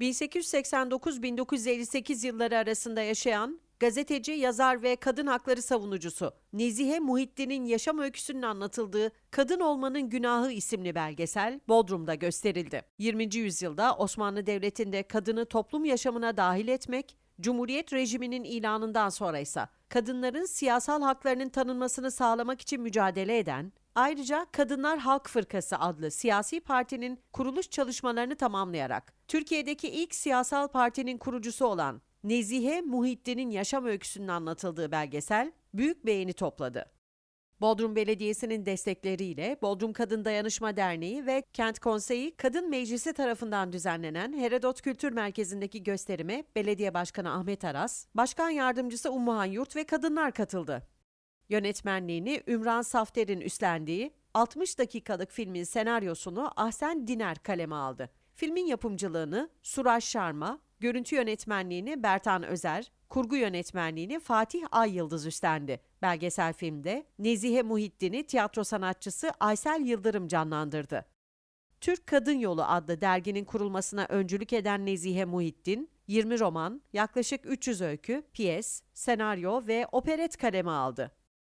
1889-1958 yılları arasında yaşayan gazeteci, yazar ve kadın hakları savunucusu Nezihe Muhittin'in yaşam öyküsünün anlatıldığı Kadın Olmanın Günahı isimli belgesel Bodrum'da gösterildi. 20. yüzyılda Osmanlı Devleti'nde kadını toplum yaşamına dahil etmek, Cumhuriyet rejiminin ilanından sonra ise kadınların siyasal haklarının tanınmasını sağlamak için mücadele eden, ayrıca Kadınlar Halk Fırkası adlı siyasi partinin kuruluş çalışmalarını tamamlayarak Türkiye'deki ilk siyasal partinin kurucusu olan Nezihe Muhittin'in yaşam öyküsünün anlatıldığı belgesel büyük beğeni topladı. Bodrum Belediyesi'nin destekleriyle Bodrum Kadın Dayanışma Derneği ve Kent Konseyi Kadın Meclisi tarafından düzenlenen Herodot Kültür Merkezi'ndeki gösterime Belediye Başkanı Ahmet Aras, Başkan Yardımcısı Ummuhan Yurt ve kadınlar katıldı. Yönetmenliğini Ümran Safter'in üstlendiği 60 dakikalık filmin senaryosunu Ahsen Diner kaleme aldı. Filmin yapımcılığını Suraj Sharma, görüntü yönetmenliğini Bertan Özer, kurgu yönetmenliğini Fatih Ay Yıldız üstlendi. Belgesel filmde Nezihe Muhittin'i tiyatro sanatçısı Aysel Yıldırım canlandırdı. Türk Kadın Yolu adlı derginin kurulmasına öncülük eden Nezihe Muhittin, 20 roman, yaklaşık 300 öykü, piyes, senaryo ve operet kaleme aldı.